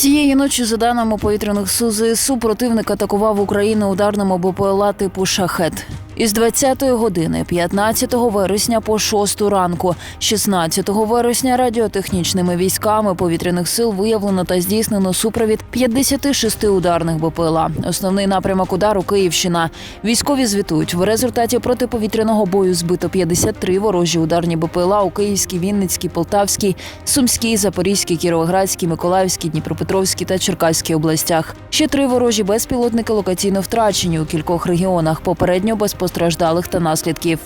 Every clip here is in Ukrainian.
Цієї ночі, за даними повітряних сил ЗСУ, противник атакував Україну ударними БПЛА типу шахет. Із 20-ї години 15 вересня по 6 ранку, 16 вересня радіотехнічними військами повітряних сил виявлено та здійснено супровід 56 ударних БПЛА. Основний напрямок удару Київщина. Військові звітують в результаті протиповітряного бою збито 53 ворожі ударні БПЛА у Київській, Вінницькій, Полтавській, Сумській, Запорізькій, Кіровоградській, Миколаївській, Дніпропетровській та Черкаській областях. Ще три ворожі безпілотники локаційно втрачені у кількох регіонах. Попередньо без постраждалих та наслідків.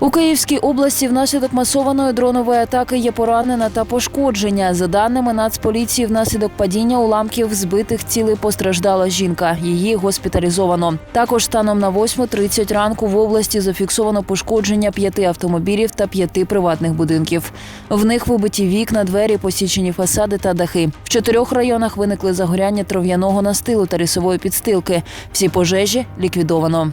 У Київській області внаслідок масованої дронової атаки є поранена та пошкодження. За даними Нацполіції, внаслідок падіння уламків збитих цілей постраждала жінка. Її госпіталізовано. Також станом на 8.30 ранку в області зафіксовано пошкодження п'яти автомобілів та п'яти приватних будинків. В них вибиті вікна, двері, посічені фасади та дахи. В чотирьох районах виникли загоряння трав'яного настилу та рисової підстилки. Всі пожежі ліквідовано.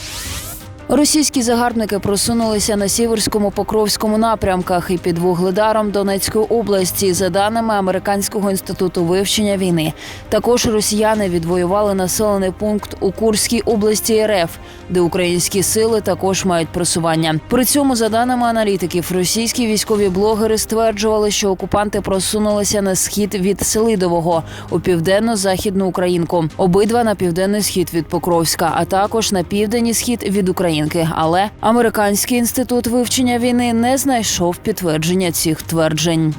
Російські загарбники просунулися на сіверському покровському напрямках і під вугледаром Донецької області. За даними американського інституту вивчення війни, також росіяни відвоювали населений пункт у Курській області РФ, де українські сили також мають просування. При цьому, за даними аналітиків, російські військові блогери стверджували, що окупанти просунулися на схід від Селидового у південно-західну Українку, обидва на південний схід від Покровська, а також на південний схід від України. Але американський інститут вивчення війни не знайшов підтвердження цих тверджень.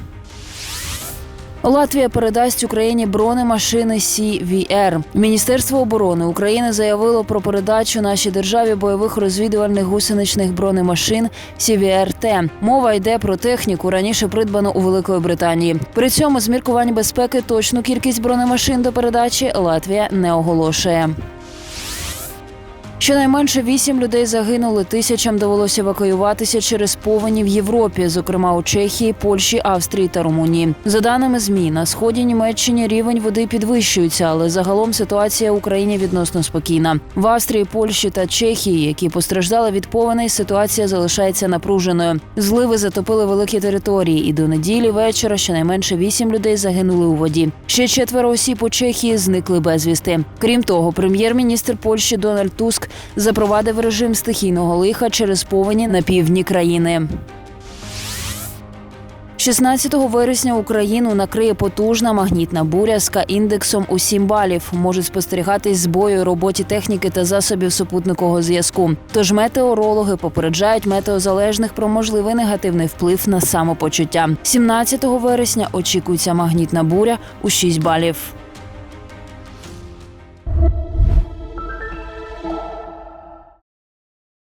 Латвія передасть Україні бронемашини CVR. Міністерство оборони України заявило про передачу нашій державі бойових розвідувальних гусеничних бронемашин CVR-T. Мова йде про техніку, раніше придбану у Великої Британії. При цьому з міркувань безпеки точну кількість бронемашин до передачі Латвія не оголошує. Щонайменше вісім людей загинули, тисячам довелося евакуюватися через повені в Європі, зокрема у Чехії, Польщі, Австрії та Румунії. За даними ЗМІ, на сході Німеччини рівень води підвищується, але загалом ситуація в Україні відносно спокійна. В Австрії, Польщі та Чехії, які постраждали від повеней, ситуація залишається напруженою. Зливи затопили великі території, і до неділі вечора щонайменше вісім людей загинули у воді. Ще четверо осіб у Чехії зникли безвісти. Крім того, прем'єр-міністр Польщі Дональд Туск запровадив режим стихійного лиха через повені на півдні країни. 16 вересня Україну накриє потужна магнітна буря з К-індексом у 7 балів. Можуть спостерігатись збої роботі техніки та засобів супутникового зв'язку. Тож метеорологи попереджають метеозалежних про можливий негативний вплив на самопочуття. 17 вересня очікується магнітна буря у 6 балів.